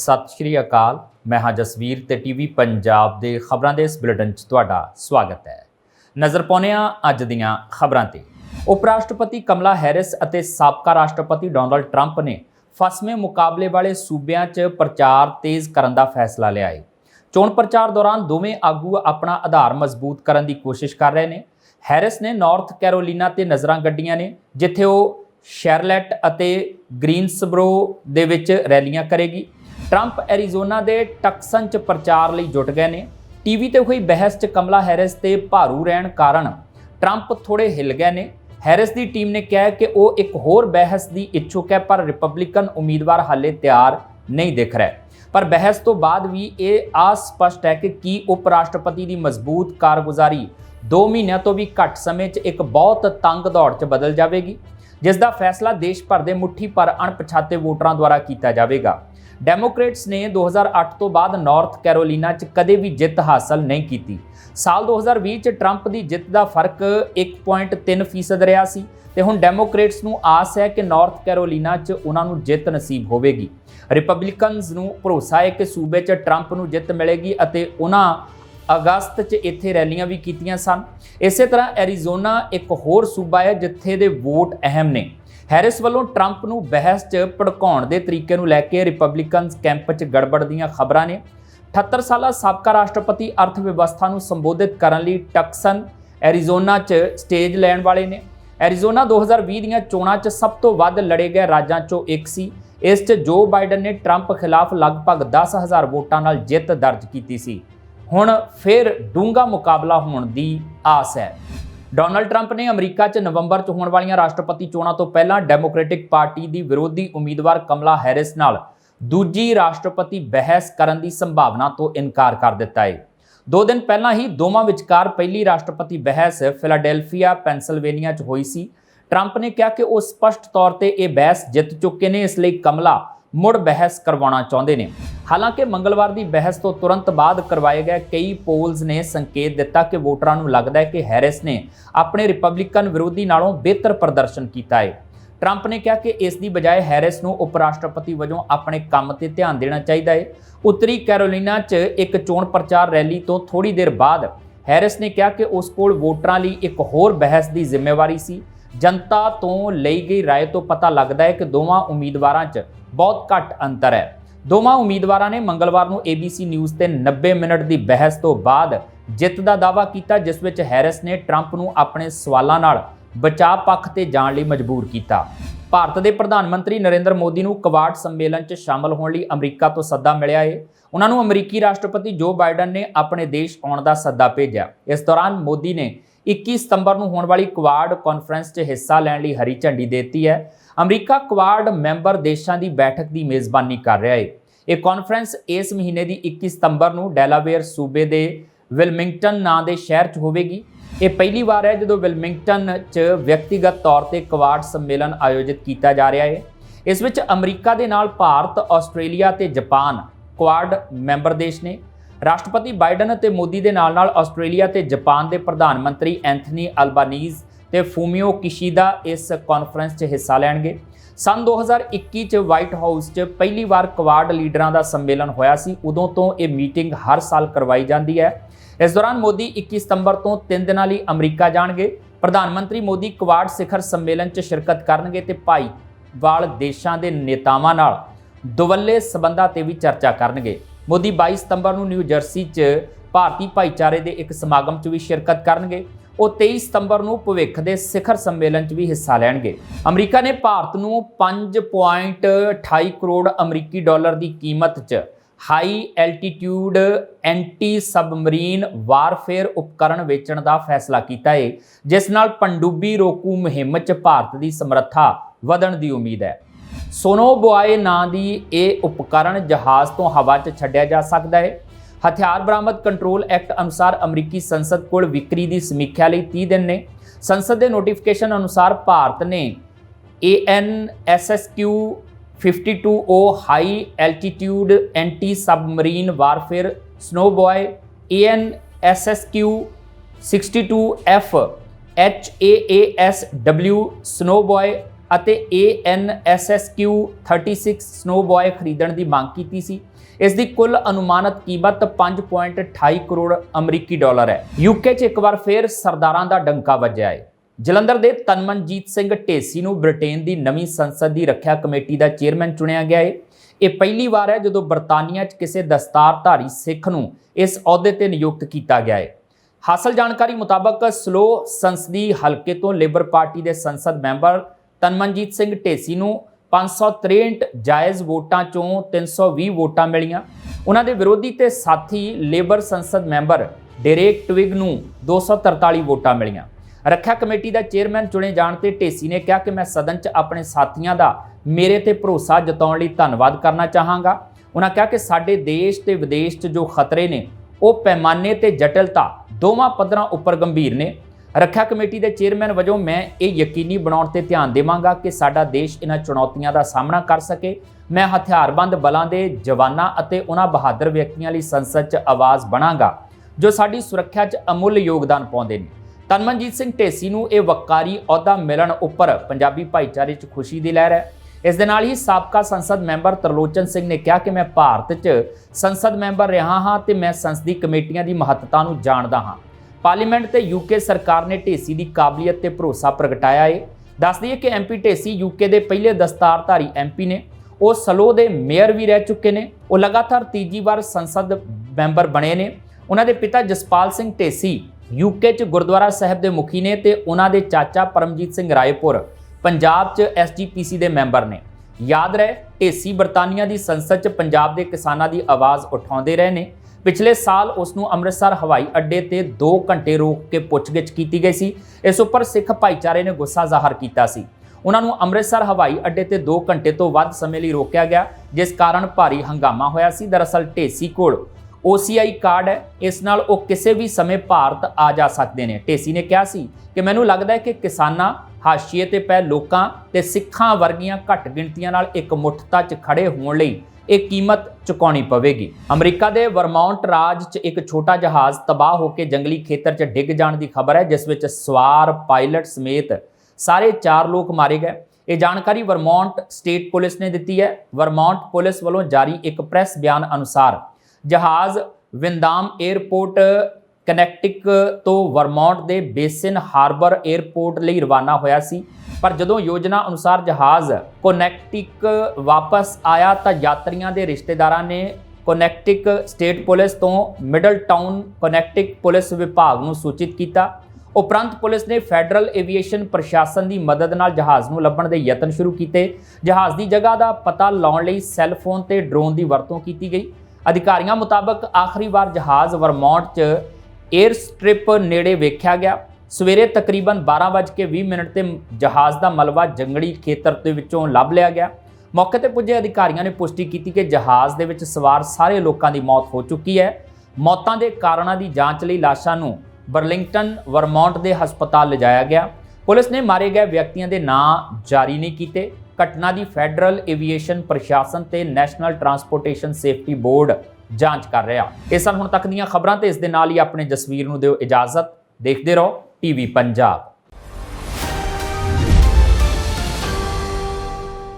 ਸਤਿ ਸ਼੍ਰੀ ਅਕਾਲ। ਮੈਂ ਹਾਂ ਜਸਵੀਰ ਤੇ ਟੀਵੀ ਪੰਜਾਬ ਦੇ ਖਬਰਾਂ ਦੇ ਇਸ ਬੁਲੇਟਿਨ 'ਚ ਤੁਹਾਡਾ ਸਵਾਗਤ ਹੈ। ਨਜ਼ਰ ਪਾਉਂਦੇ ਹਾਂ ਅੱਜ ਦੀਆਂ ਖਬਰਾਂ ਤੇ। ਉਪ ਰਾਸ਼ਟਰਪਤੀ ਕਮਲਾ ਹੈਰਿਸ ਅਤੇ ਸਾਬਕਾ ਰਾਸ਼ਟਰਪਤੀ ਡੋਨਲਡ ਟਰੰਪ ਨੇ ਫਸਵੇਂ ਮੁਕਾਬਲੇ ਵਾਲੇ ਸੂਬਿਆਂ 'ਚ ਪ੍ਰਚਾਰ ਤੇਜ਼ ਕਰਨ ਦਾ ਫੈਸਲਾ ਲਿਆ ਹੈ ਚੋਣ ਪ੍ਰਚਾਰ ਦੌਰਾਨ ਦੋਵੇਂ ਆਗੂ ਆਪਣਾ ਆਧਾਰ ਮਜ਼ਬੂਤ ਕਰਨ ਦੀ ਕੋਸ਼ਿਸ਼ ਕਰ ਰਹੇ ਨੇ। ਹੈਰਿਸ ਨੇ ਨਾਰਥ ਕੈਰੋਲੀਨਾ ਤੇ ਨਜ਼ਰਾਂ ਗੱਡੀਆਂ ਨੇ, ਜਿੱਥੇ ਉਹ ਸ਼ੈਰਲੈਟ ਅਤੇ ਗ੍ਰੀਨਸਬਰੋ ਦੇ ਵਿੱਚ ਰੈਲੀਆਂ ਕਰੇਗੀ। ਟਰੰਪ ਐਰੀਜ਼ੋਨਾ ਦੇ ਟਕਸਨ 'ਚ ਪ੍ਰਚਾਰ ਲਈ ਜੁਟ ਗਏ ਨੇ। ਟੀਵੀ ਤੇ ਹੋਈ ਬਹਿਸ 'ਚ ਕਮਲਾ ਹੈਰਿਸ ਤੇ ਭਾਰੂ ਰਹਿਣ ਕਾਰਨ ਟਰੰਪ ਥੋੜੇ ਹਿੱਲ ਗਏ ਨੇ। ਹੈਰਿਸ ਦੀ ਟੀਮ ਨੇ ਕਿਹਾ ਕਿ ਉਹ ਇੱਕ ਹੋਰ ਬਹਿਸ ਦੀ ਇੱਛੁਕ ਹੈ, ਪਰ ਰਿਪਬਲਿਕਨ ਉਮੀਦਵਾਰ ਹਾਲੇ ਤਿਆਰ ਨਹੀਂ ਦਿਖ ਰਿਹਾ। ਪਰ ਬਹਿਸ ਤੋਂ ਬਾਅਦ ਵੀ ਇਹ ਆਸਪਸ਼ਟ ਹੈ ਕਿ ਕੀ ਉਪ ਰਾਸ਼ਟਰਪਤੀ ਦੀ ਮਜ਼ਬੂਤ ਕਾਰਗੁਜ਼ਾਰੀ 2 ਮਹੀਨਿਆਂ ਤੋਂ ਵੀ ਘੱਟ ਸਮੇਂ 'ਚ ਇੱਕ ਬਹੁਤ ਤੰਗ ਦੌੜ 'ਚ ਬਦਲ ਜਾਵੇਗੀ, ਜਿਸ ਦਾ ਫੈਸਲਾ ਦੇਸ਼ ਭਰ ਦੇ ਮੁੱਠੀ ਪਰ ਅਣਪਛਾਤੇ ਵੋਟਰਾਂ ਦੁਆਰਾ ਕੀਤਾ ਜਾਵੇਗਾ। ਡੈਮੋਕ੍ਰੇਟਸ ਨੇ 2008 ਤੋਂ ਬਾਅਦ ਨਾਰਥ ਕੈਰੋਲੀਨਾ 'ਚ ਕਦੇ ਵੀ ਜਿੱਤ ਹਾਸਲ ਨਹੀਂ ਕੀਤੀ। ਸਾਲ 2020 'ਚ ਟਰੰਪ ਦੀ ਜਿੱਤ ਦਾ ਫ਼ਰਕ 1.3% ਫੀਸਦ ਰਿਹਾ ਸੀ ਤੇ ਹੁਣ ਡੈਮੋਕ੍ਰੇਟਸ ਨੂੰ ਆਸ ਹੈ ਕਿ ਨਾਰਥ ਕੈਰੋਲੀਨਾ 'ਚ ਉਹਨਾਂ ਨੂੰ ਜਿੱਤ ਨਸੀਬ ਹੋਵੇਗੀ। ਰਿਪਬਲਿਕਨਸ ਨੂੰ ਭਰੋਸਾ ਹੈ ਕਿ ਸੂਬੇ 'ਚ ਟਰੰਪ ਨੂੰ ਜਿੱਤ ਮਿਲੇਗੀ ਅਤੇ ਉਹਨਾਂ ਅਗਸਤ 'ਚ ਇੱਥੇ ਰੈਲੀਆਂ ਵੀ ਕੀਤੀਆਂ ਸਨ। ਇਸੇ ਤਰ੍ਹਾਂ ਐਰੀਜ਼ੋਨਾ ਇੱਕ ਹੋਰ ਸੂਬਾ ਹੈ ਜਿੱਥੇ ਦੇ ਵੋਟ ਅਹਿਮ ਨੇ। ਹੈਰਿਸ ਵੱਲੋਂ ਟਰੰਪ ਨੂੰ ਬਹਿਸ 'ਚ ਭੜਕਾਉਣ ਦੇ ਤਰੀਕੇ ਨੂੰ ਲੈ ਕੇ ਰਿਪਬਲਿਕਨਸ ਕੈਂਪ 'ਚ ਗੜਬੜ ਦੀਆਂ ਖਬਰਾਂ ਨੇ। 78 ਸਾਲਾ ਸਾਬਕਾ ਰਾਸ਼ਟਰਪਤੀ ਅਰਥ ਵਿਵਸਥਾ ਨੂੰ ਸੰਬੋਧਿਤ ਕਰਨ ਲਈ ਟਕਸਨ, ਐਰੀਜ਼ੋਨਾ 'ਚ ਸਟੇਜ ਲੈਣ ਵਾਲੇ ਨੇ। ਐਰੀਜ਼ੋਨਾ 2020 ਦੀਆਂ ਚੋਣਾਂ 'ਚ ਸਭ ਤੋਂ ਵੱਧ ਲੜੇ ਗਏ ਰਾਜਾਂ 'ਚੋਂ ਇੱਕ ਸੀ। ਇਸ 'ਚ ਜੋ ਬਾਈਡਨ ਨੇ ਟਰੰਪ ਖਿਲਾਫ ਲਗਭਗ 10000 ਵੋਟਾਂ ਨਾਲ ਜਿੱਤ ਦਰਜ ਕੀਤੀ ਸੀ। ਹੁਣ ਫਿਰ ਡੂੰਘਾ ਮੁਕਾਬਲਾ ਹੋਣ ਦੀ ਆਸ ਹੈ। ਡੋਨਲਡ ਟਰੰਪ ਨੇ ਅਮਰੀਕਾ 'ਚ ਨਵੰਬਰ 'ਚ ਹੋਣ ਵਾਲੀਆਂ ਰਾਸ਼ਟਰਪਤੀ ਚੋਣਾਂ ਤੋਂ ਪਹਿਲਾਂ ਡੈਮੋਕ੍ਰੈਟਿਕ ਪਾਰਟੀ ਦੀ ਵਿਰੋਧੀ ਉਮੀਦਵਾਰ ਕਮਲਾ ਹੈਰਿਸ ਨਾਲ ਦੂਜੀ ਰਾਸ਼ਟਰਪਤੀ ਬਹਿਸ ਕਰਨ ਦੀ ਸੰਭਾਵਨਾ ਤੋਂ ਇਨਕਾਰ ਕਰ ਦਿੱਤਾ ਹੈ। ਦੋ ਦਿਨ ਪਹਿਲਾਂ ਹੀ ਦੋਵਾਂ ਵਿਚਕਾਰ ਪਹਿਲੀ ਰਾਸ਼ਟਰਪਤੀ ਬਹਿਸ ਫਿਲਾਡੈਲਫੀਆ ਪੈਂਸਿਲਵੇਨੀਆ 'ਚ ਹੋਈ ਸੀ। ਟਰੰਪ ਨੇ ਕਿਹਾ ਕਿ ਉਹ ਸਪਸ਼ਟ ਤੌਰ ਤੇ ਇਹ ਬਹਿਸ ਜਿੱਤ ਚੁੱਕੇ ਨੇ, ਇਸ ਲਈ ਕਮਲਾ ਮੁੜ ਬਹਿਸ ਕਰਵਾਉਣਾ ਚਾਹੁੰਦੇ ਨੇ। ਹਾਲਾਂਕਿ ਮੰਗਲਵਾਰ ਦੀ ਬਹਿਸ ਤੋਂ ਤੁਰੰਤ ਬਾਅਦ ਕਰਵਾਏ ਗਏ ਕਈ ਪੋਲਸ ਨੇ ਸੰਕੇਤ ਦਿੱਤਾ ਕਿ ਵੋਟਰਾਂ ਨੂੰ ਲੱਗਦਾ ਹੈ ਕਿ ਹੈਰਿਸ ਨੇ ਆਪਣੇ ਰਿਪਬਲਿਕਨ ਵਿਰੋਧੀ ਨਾਲੋਂ ਬਿਹਤਰ ਪ੍ਰਦਰਸ਼ਨ ਕੀਤਾ ਹੈ। ਟਰੰਪ ਨੇ ਕਿਹਾ ਕਿ ਇਸ ਦੀ ਬਜਾਏ ਹੈਰਿਸ ਨੂੰ ਉਪ ਰਾਸ਼ਟਰਪਤੀ ਵਜੋਂ ਆਪਣੇ ਕੰਮ ਤੇ ਧਿਆਨ ਦੇਣਾ ਚਾਹੀਦਾ ਹੈ। ਉੱਤਰੀ ਕੈਰੋਲੀਨਾ 'ਚ ਇੱਕ ਚੋਣ ਪ੍ਰਚਾਰ ਰੈਲੀ ਤੋਂ ਥੋੜੀ ਦੇਰ ਬਾਅਦ ਹੈਰਿਸ ਨੇ ਕਿਹਾ ਕਿ ਉਸ ਕੋਲ ਵੋਟਰਾਂ ਲਈ ਇੱਕ ਹੋਰ ਬਹਿਸ ਦੀ ਜ਼ਿੰਮੇਵਾਰੀ ਸੀ। ਜਨਤਾ ਤੋਂ ਲਈ ਗਈ رائے ਤੋਂ ਪਤਾ ਲੱਗਦਾ ਹੈ ਕਿ ਦੋਵਾਂ ਉਮੀਦਵਾਰਾਂ 'ਚ ਬਹੁਤ ਘੱਟ ਅੰਤਰ ਹੈ ਦੋਵਾਂ ਉਮੀਦਵਾਰਾਂ ਨੇ ਮੰਗਲਵਾਰ ਨੂੰ ABC ਨਿਊਜ਼ ਤੇ 90 ਮਿੰਟ ਦੀ ਬਹਿਸ ਤੋਂ ਬਾਅਦ ਜਿੱਤ ਦਾ ਦਾਅਵਾ ਕੀਤਾ ਜਿਸ ਵਿੱਚ ਹੈਰਿਸ ਨੇ ਟਰੰਪ ਨੂੰ ਆਪਣੇ ਸਵਾਲਾਂ ਨਾਲ ਬਚਾਅ ਪੱਖ ਤੇ ਜਾਣ ਲਈ ਮਜਬੂਰ ਕੀਤਾ ਭਾਰਤ ਦੇ ਪ੍ਰਧਾਨ ਮੰਤਰੀ ਨਰਿੰਦਰ ਮੋਦੀ ਨੂੰ ਕਵਾਡ ਸੰਮੇਲਨ 'ਚ ਸ਼ਾਮਲ ਹੋਣ ਲਈ ਅਮਰੀਕਾ ਤੋਂ ਸੱਦਾ ਮਿਲਿਆ ਹੈ ਉਹਨਾਂ ਨੂੰ ਅਮਰੀਕੀ ਰਾਸ਼ਟਰਪਤੀ ਜੋ ਬਾਈਡਨ ਨੇ ਆਪਣੇ ਦੇਸ਼ ਆਉਣ ਦਾ ਸੱਦਾ ਭੇਜਿਆ ਇਸ ਦੌਰਾਨ ਮੋਦੀ ਨੇ 21 ਸਤੰਬਰ ਨੂੰ ਹੋਣ ਵਾਲੀ ਕੁਆਡ ਕਾਨਫਰੰਸ 'ਚ ਹਿੱਸਾ ਲੈਣ ਲਈ ਹਰੀ ਝੰਡੀ ਦੇ ਦਿੱਤੀ ਹੈ। ਅਮਰੀਕਾ ਕੁਆਡ ਮੈਂਬਰ ਦੇਸ਼ਾਂ ਦੀ ਬੈਠਕ ਦੀ ਮੇਜ਼ਬਾਨੀ ਕਰ ਰਿਹਾ ਹੈ ਇਹ ਕਾਨਫਰੰਸ ਇਸ ਮਹੀਨੇ ਦੀ 21 ਸਤੰਬਰ ਨੂੰ ਡੈਲਾਵੇਅਰ ਸੂਬੇ ਦੇ ਵਿਲਮਿੰਗਟਨ ਨਾਂ ਦੇ ਸ਼ਹਿਰ 'ਚ ਹੋਵੇਗੀ। ਇਹ ਪਹਿਲੀ ਵਾਰ ਹੈ ਜਦੋਂ ਵਿਲਮਿੰਗਟਨ 'ਚ ਵਿਅਕਤੀਗਤ ਤੌਰ ਤੇ ਕੁਆਡ ਸੰਮੇਲਨ ਆਯੋਜਿਤ ਕੀਤਾ ਜਾ ਰਿਹਾ ਹੈ ਇਸ ਵਿੱਚ ਅਮਰੀਕਾ ਦੇ ਨਾਲ ਭਾਰਤ, ਆਸਟ੍ਰੇਲੀਆ ਤੇ ਜਾਪਾਨ ਕੁਆਡ ਮੈਂਬਰ ਦੇਸ਼ ਨੇ ਰਾਸ਼ਟਰਪਤੀ ਬਾਈਡਨ ਅਤੇ ਮੋਦੀ ਦੇ ਨਾਲ-ਨਾਲ ਆਸਟ੍ਰੇਲੀਆ ਤੇ ਜਾਪਾਨ ਦੇ ਪ੍ਰਧਾਨ ਮੰਤਰੀ ਐਂਥਨੀ ਅਲਬਾਨੀਜ਼ ਤੇ ਫੂਮੀਓ ਕਿਸ਼ੀਦਾ ਇਸ ਕਾਨਫਰੰਸ 'ਚ ਹਿੱਸਾ ਲੈਣਗੇ। ਸਨ 2021 'ਚ ਵਾਈਟ ਹਾਊਸ 'ਚ ਪਹਿਲੀ ਵਾਰ ਕੁਆਡ ਲੀਡਰਾਂ ਦਾ ਸੰਮੇਲਨ ਹੋਇਆ ਸੀ। ਉਦੋਂ ਤੋਂ ਇਹ ਮੀਟਿੰਗ ਹਰ ਸਾਲ ਕਰਵਾਈ ਜਾਂਦੀ ਹੈ। ਇਸ ਦੌਰਾਨ ਮੋਦੀ 21 ਸਤੰਬਰ ਤੋਂ 3 ਦਿਨਾਂ ਲਈ ਅਮਰੀਕਾ ਜਾਣਗੇ। ਪ੍ਰਧਾਨ ਮੰਤਰੀ ਮੋਦੀ ਕੁਆਡ ਸਿਖਰ ਸੰਮੇਲਨ 'ਚ ਸ਼ਿਰਕਤ ਕਰਨਗੇ ਤੇ ਭਾਈਵਾਲ ਦੇਸ਼ਾਂ ਦੇ ਨੇਤਾਵਾਂ ਨਾਲ ਦੁਵੱਲੇ ਸਬੰਧਾਂ ਤੇ ਵੀ ਚਰਚਾ ਕਰਨਗੇ। ਮੋਦੀ 22 ਸਤੰਬਰ ਨੂੰ ਨਿਊ ਜਰਸੀ 'ਚ ਭਾਰਤੀ ਭਾਈਚਾਰੇ ਦੇ ਇੱਕ ਸਮਾਗਮ 'ਚ ਵੀ ਸ਼ਿਰਕਤ ਕਰਨਗੇ। ਉਹ 23 ਸਤੰਬਰ ਨੂੰ ਭਵਿੱਖ ਦੇ ਸਿਖਰ ਸੰਮੇਲਨ 'ਚ ਵੀ ਹਿੱਸਾ ਲੈਣਗੇ। ਅਮਰੀਕਾ ਨੇ ਭਾਰਤ ਨੂੰ 5.28 ਕਰੋੜ ਅਮਰੀਕੀ ਡਾਲਰ ਦੀ ਕੀਮਤ 'ਚ high altitude anti submarine warfare ਉਪਕਰਣ ਵੇਚਣ ਦਾ ਫੈਸਲਾ ਕੀਤਾ ਹੈ ਜਿਸ ਨਾਲ ਪੰਡੂਬੀ ਰੋਕੂ ਮੁਹਿੰਮ 'ਚ ਭਾਰਤ ਦੀ ਸਮਰੱਥਾ ਵਧਣ ਦੀ ਉਮੀਦ ਹੈ। ਸੋਨੋਬੁਆਏ ਨਾਂ ਦੀ ਇਹ ਉਪਕਰਣ ਜਹਾਜ਼ ਤੋਂ ਹਵਾ 'ਚ ਛੱਡਿਆ ਜਾ ਸਕਦਾ ਹੈ। ਹਥਿਆਰ ਬਰਾਮਦ ਕੰਟਰੋਲ ਐਕਟ ਅਨੁਸਾਰ ਅਮਰੀਕੀ ਸੰਸਦ ਕੋਲ ਵਿਕਰੀ ਦੀ ਸਮੀਖਿਆ ਲਈ 30 ਦਿਨ ਨੇ। ਸੰਸਦ ਦੇ ਨੋਟੀਫਿਕੇਸ਼ਨ ਅਨੁਸਾਰ ਭਾਰਤ ਨੇ ANSSQ 52O high altitude anti submarine warfare sonobuoy ANSSQ 62F HAASW sonobuoy ਅਤੇ ANSSQ 36 ਸਨੋਬॉय ਖਰੀਦਣ ਦੀ ਮੰਗ ਕੀਤੀ ਸੀ। ਇਸ ਦੀ ਕੁੱਲ ਅਨੁਮਾਨਤ ਕੀਮਤ 5.28 ਕਰੋੜ ਅਮਰੀਕੀ ਡਾਲਰ ਹੈ। ਯੂਕੇ 'ਚ ਇੱਕ ਵਾਰ ਫੇਰ ਸਰਦਾਰਾਂ ਦਾ ਡੰਕਾ ਵੱਜਿਆ ਹੈ। ਜਲੰਧਰ ਦੇ ਤਨਮਨਜੀਤ ਸਿੰਘ ਢੇਸੀ ਨੂੰ ਬ੍ਰਿਟੇਨ ਦੀ ਨਵੀਂ ਸੰਸਦ ਦੀ ਰੱਖਿਆ ਕਮੇਟੀ ਦਾ ਚੇਅਰਮੈਨ ਚੁਣਿਆ ਗਿਆ ਹੈ। ਇਹ ਪਹਿਲੀ ਵਾਰ ਹੈ ਜਦੋਂ ਬਰਤਾਨੀਆ 'ਚ ਕਿਸੇ ਦਸਤਾਰਧਾਰੀ ਸਿੱਖ ਨੂੰ ਇਸ ਅਹੁਦੇ ਤੇ ਨਿਯੁਕਤ ਕੀਤਾ ਗਿਆ ਹੈ। ਹਾਸਲ ਜਾਣਕਾਰੀ ਮੁਤਾਬਕ ਸਲੋ ਸੰਸਦੀ ਹਲਕੇ ਤੋਂ ਲੇਬਰ ਪਾਰਟੀ ਦੇ ਸੰਸਦ ਮੈਂਬਰ ਤਨਮਨਜੀਤ ਸਿੰਘ ਢੇਸੀ ਨੂੰ 563 ਜਾਇਜ਼ ਵੋਟਾਂ ਚੋਂ 320 ਵੋਟਾਂ ਮਿਲੀਆਂ। ਉਹਨਾਂ ਦੇ ਵਿਰੋਧੀ ਤੇ ਸਾਥੀ ਲੇਬਰ ਸੰਸਦ ਮੈਂਬਰ ਡੇਰੇਕ ਟਵਿਗ ਨੂੰ 243 ਵੋਟਾਂ ਮਿਲੀਆਂ। ਰੱਖਿਆ ਕਮੇਟੀ ਦਾ ਚੇਅਰਮੈਨ ਚੁਣੇ ਜਾਣ ਤੇ ਢੇਸੀ ਨੇ ਕਿਹਾ ਕਿ ਮੈਂ ਸਦਨ 'ਚ ਆਪਣੇ ਸਾਥੀਆਂ ਦਾ ਮੇਰੇ ਤੇ ਭਰੋਸਾ ਜਤਾਉਣ ਲਈ ਧੰਨਵਾਦ ਕਰਨਾ ਚਾਹਾਂਗਾ। ਉਹਨਾਂ ਕਿਹਾ ਕਿ ਸਾਡੇ ਦੇਸ਼ ਤੇ ਵਿਦੇਸ਼ 'ਚ ਜੋ ਖਤਰੇ ਨੇ, ਉਹ ਪੈਮਾਨੇ ਤੇ ਜਟਿਲਤਾ ਦੋਵਾਂ ਪੱਧਰਾਂ ਉੱਪਰ ਗੰਭੀਰ ਨੇ। ਰੱਖਿਆ ਕਮੇਟੀ ਦੇ ਚੇਅਰਮੈਨ ਵਜੋਂ ਮੈਂ ਇਹ ਯਕੀਨੀ ਬਣਾਉਣ ਤੇ ਧਿਆਨ ਦੇਵਾਂਗਾ ਕਿ ਸਾਡਾ ਦੇਸ਼ ਇਹਨਾਂ ਚੁਣੌਤੀਆਂ ਦਾ ਸਾਹਮਣਾ ਕਰ ਸਕੇ। ਮੈਂ ਹਥਿਆਰਬੰਦ ਬਲਾਂ ਦੇ ਜਵਾਨਾਂ ਅਤੇ ਉਹਨਾਂ ਬਹਾਦਰ ਵਿਅਕਤੀਆਂ ਲਈ ਸੰਸਦ 'ਚ ਆਵਾਜ਼ ਬਣਾਂਗਾ, ਜੋ ਸਾਡੀ ਸੁਰੱਖਿਆ 'ਚ ਅਮੁੱਲ ਯੋਗਦਾਨ ਪਾਉਂਦੇ ਨੇ। ਤਨਮਨਜੀਤ ਸਿੰਘ ਢੇਸੀ ਨੂੰ ਇਹ ਵਕਾਰੀ ਅਹੁਦਾ ਮਿਲਣ ਉੱਪਰ ਪੰਜਾਬੀ ਭਾਈਚਾਰੇ 'ਚ ਖੁਸ਼ੀ ਦੀ ਲਹਿਰ ਹੈ। ਇਸ ਦੇ ਨਾਲ ਹੀ ਸਾਬਕਾ ਸੰਸਦ ਮੈਂਬਰ ਤਰਲੋਚਨ ਸਿੰਘ ਨੇ ਕਿਹਾ ਕਿ ਮੈਂ ਭਾਰਤ 'ਚ ਸੰਸਦ ਮੈਂਬਰ ਰਿਹਾ ਹਾਂ ਤੇ ਮੈਂ ਸੰਸਦੀ ਕਮੇਟੀਆਂ ਦੀ ਮਹੱਤਤਾ ਨੂੰ ਜਾਣਦਾ ਹਾਂ। ਪਾਰਲੀਮੈਂਟ ਤੇ ਯੂਕੇ ਸਰਕਾਰ ਨੇ ਢੇਸੀ ਦੀ ਕਾਬਲੀਅਤ ਤੇ ਭਰੋਸਾ ਪ੍ਰਗਟਾਇਆ ਏ। ਦੱਸ ਦਈਏ ਕਿ ਐਮਪੀ ਢੇਸੀ ਯੂਕੇ ਦੇ ਪਹਿਲੇ ਦਸਤਾਰਧਾਰੀ ਐਮਪੀ ਨੇ, ਉਹ ਸਲੋ ਦੇ ਮੇਅਰ ਵੀ ਰਹਿ ਚੁੱਕੇ ਨੇ, ਉਹ ਲਗਾਤਾਰ ਤੀਜੀ ਵਾਰ ਸੰਸਦ ਮੈਂਬਰ ਬਣੇ ਨੇ। ਉਹਨਾਂ ਦੇ ਪਿਤਾ ਜਸਪਾਲ ਸਿੰਘ ਢੇਸੀ ਯੂਕੇ 'ਚ ਗੁਰਦੁਆਰਾ ਸਾਹਿਬ ਦੇ ਮੁਖੀ ਨੇ ਤੇ ਉਹਨਾਂ ਦੇ ਚਾਚਾ ਪਰਮਜੀਤ ਸਿੰਘ ਰਾਏਪੁਰ ਪੰਜਾਬ 'ਚ ਐਸਜੀਪੀਸੀ ਦੇ ਮੈਂਬਰ ਨੇ। ਯਾਦ ਰਹੇ, ਢੇਸੀ ਬਰਤਾਨੀਆ ਦੀ ਸੰਸਦ 'ਚ ਪੰਜਾਬ ਦੇ ਕਿਸਾਨਾਂ ਦੀ ਆਵਾਜ਼ ਉਠਾਉਂਦੇ ਰਹੇ ਨੇ। ਪਿਛਲੇ ਸਾਲ ਉਸ ਨੂੰ ਅੰਮ੍ਰਿਤਸਰ, ਹਵਾਈ ਅੱਡੇ ਤੇ 2 ਘੰਟੇ ਰੋਕ ਕੇ ਪੁੱਛਗਿੱਛ ਕੀਤੀ ਗਈ ਸੀ। ਇਸ ਉੱਪਰ ਸਿੱਖ ਭਾਈਚਾਰੇ ਨੇ ਗੁੱਸਾ ਜ਼ਾਹਰ ਕੀਤਾ ਸੀ। ਉਹਨਾਂ ਨੂੰ ਅੰਮ੍ਰਿਤਸਰ, ਹਵਾਈ ਅੱਡੇ ਤੇ 2 ਘੰਟੇ ਤੋਂ ਵੱਧ ਸਮੇਂ ਲਈ ਰੋਕਿਆ ਗਿਆ, ਜਿਸ ਕਾਰਨ ਭਾਰੀ ਹੰਗਾਮਾ ਹੋਇਆ ਸੀ। ਦਰਅਸਲ ਢੇਸੀ ਕੋਲ OCI ਕਾਰਡ ਹੈ। ਇਸ ਨਾਲ ਉਹ ਕਿਸੇ ਵੀ ਸਮੇਂ ਭਾਰਤ ਆ ਜਾ ਸਕਦੇ ਨੇ। ਢੇਸੀ ਨੇ ਕਿਹਾ ਸੀ ਕਿ ਮੈਨੂੰ ਲੱਗਦਾ ਹੈ ਕਿ ਕਿਸਾਨਾਂ, ਹਾਸ਼ੀਏ ਤੇ ਪੈ ਲੋਕਾਂ ਤੇ ਸਿੱਖਾਂ ਵਰਗੀਆਂ ਘੱਟ ਗਿਣਤੀਆਂ ਨਾਲ ਇੱਕ ਮੁੱਠਤਾ 'ਚ ਖੜੇ ਹੋਣ ਲਈ ਇਹ ਕੀਮਤ ਚੁਕਾਉਣੀ ਪਵੇਗੀ। ਅਮਰੀਕਾ ਦੇ ਵਰਮੌਂਟ ਰਾਜ 'ਚ ਇੱਕ ਛੋਟਾ ਜਹਾਜ਼ ਤਬਾਹ ਹੋ ਕੇ ਜੰਗਲੀ ਖੇਤਰ 'ਚ ਡਿੱਗ ਜਾਣ ਦੀ ਖਬਰ ਹੈ, ਜਿਸ ਵਿੱਚ ਸਵਾਰ ਪਾਇਲਟ ਸਮੇਤ ਸਾਰੇ 4 ਲੋਕ ਮਾਰੇ ਗਏ। ਇਹ ਜਾਣਕਾਰੀ ਵਰਮੌਂਟ ਸਟੇਟ ਪੁਲਿਸ ਨੇ ਦਿੱਤੀ ਹੈ। ਵਰਮੌਂਟ ਪੁਲਿਸ ਵੱਲੋਂ ਜਾਰੀ ਇੱਕ ਪ੍ਰੈਸ ਬਿਆਨ ਅਨੁਸਾਰ ਜਹਾਜ਼ ਵਿੰਦਾਮ 에ਅਰਪੋਰਟ ਕਨੈਕਟਿਕ ਤੋਂ ਵਰਮੌਂਟ ਦੇ ਬੇਸਿਨ ਹਾਰਬਰ 에ਅਰਪੋਰਟ ਲਈ ਰਵਾਨਾ ਹੋਇਆ ਸੀ। ਪਰ ਜਦੋਂ ਯੋਜਨਾ ਅਨੁਸਾਰ ਜਹਾਜ਼ ਕੋਨੈਕਟਿਕ ਵਾਪਸ ਆਇਆ ਤਾਂ ਯਾਤਰੀਆਂ ਦੇ ਰਿਸ਼ਤੇਦਾਰਾਂ ਨੇ ਕੋਨੈਕਟਿਕ ਸਟੇਟ ਪੁਲਿਸ ਤੋਂ ਮਿਡਲ ਟਾਊਨ ਕੋਨੈਕਟਿਕ ਪੁਲਿਸ ਵਿਭਾਗ ਨੂੰ ਸੂਚਿਤ ਕੀਤਾ। ਉਪਰੰਤ ਪੁਲਿਸ ਨੇ ਫੈਡਰਲ ਏਵੀਏਸ਼ਨ ਪ੍ਰਸ਼ਾਸਨ ਦੀ ਮਦਦ ਨਾਲ ਜਹਾਜ਼ ਨੂੰ ਲੱਭਣ ਦੇ ਯਤਨ ਸ਼ੁਰੂ ਕੀਤੇ। ਜਹਾਜ਼ ਦੀ ਜਗ੍ਹਾ ਦਾ ਪਤਾ ਲਾਉਣ ਲਈ ਸੈੱਲ ਫੋਨ ਤੇ ਡਰੋਨ ਦੀ ਵਰਤੋਂ ਕੀਤੀ ਗਈ। ਅਧਿਕਾਰੀਆਂ ਮੁਤਾਬਕ ਆਖਰੀ ਵਾਰ ਜਹਾਜ਼ ਵਰਮੌਂਟ 'ਚ 에ਅਰ ਸਟ੍ਰਿਪ ਨੇੜੇ ਵੇਖਿਆ ਗਿਆ। ਸਵੇਰੇ ਤਕਰੀਬਨ 12:20 ਮਿੰਟ ਤੇ ਜਹਾਜ਼ ਦਾ ਮਲਬਾ ਜੰਗਲੀ ਖੇਤਰ ਦੇ ਵਿੱਚੋਂ ਲੱਭ ਲਿਆ ਗਿਆ। ਮੌਕੇ ਤੇ ਪੁੱਜੇ ਅਧਿਕਾਰੀਆਂ ਨੇ ਪੁਸ਼ਟੀ ਕੀਤੀ ਕਿ ਜਹਾਜ਼ ਦੇ ਵਿੱਚ ਸਵਾਰ ਸਾਰੇ ਲੋਕਾਂ ਦੀ ਮੌਤ ਹੋ ਚੁੱਕੀ ਹੈ। ਮੌਤਾਂ ਦੇ ਕਾਰਨਾਂ ਦੀ ਜਾਂਚ ਲਈ ਲਾਸ਼ਾਂ ਨੂੰ ਬਰਲਿੰਗਟਨ, ਵਰਮੌਂਟ ਦੇ ਹਸਪਤਾਲ ਲਿਜਾਇਆ ਗਿਆ। ਪੁਲਿਸ ਨੇ ਮਾਰੇ ਗਏ ਵਿਅਕਤੀਆਂ ਦੇ ਨਾਂ ਜਾਰੀ ਨਹੀਂ ਕੀਤੇ। ਘਟਨਾ ਦੀ ਫੈਡਰਲ ਏਵੀਏਸ਼ਨ ਪ੍ਰਸ਼ਾਸਨ ਤੇ ਨੈਸ਼ਨਲ ਟਰਾਂਸਪੋਰਟੇਸ਼ਨ ਸੇਫਟੀ ਬੋਰਡ ਜਾਂਚ ਕਰ ਰਿਹਾ। ਇਹ ਸਨ ਹੁਣ ਤੱਕ ਦੀਆਂ ਖਬਰਾਂ ਤੇ ਇਸ ਦੇ ਨਾਲ ਹੀ ਆਪਣੇ ਜਸਵੀਰ ਨੂੰ ਦਿਓ ਇਜਾਜ਼ਤ। ਦੇਖਦੇ ਰਹੋ। ਟੀਵੀ ਪੰਜਾਬ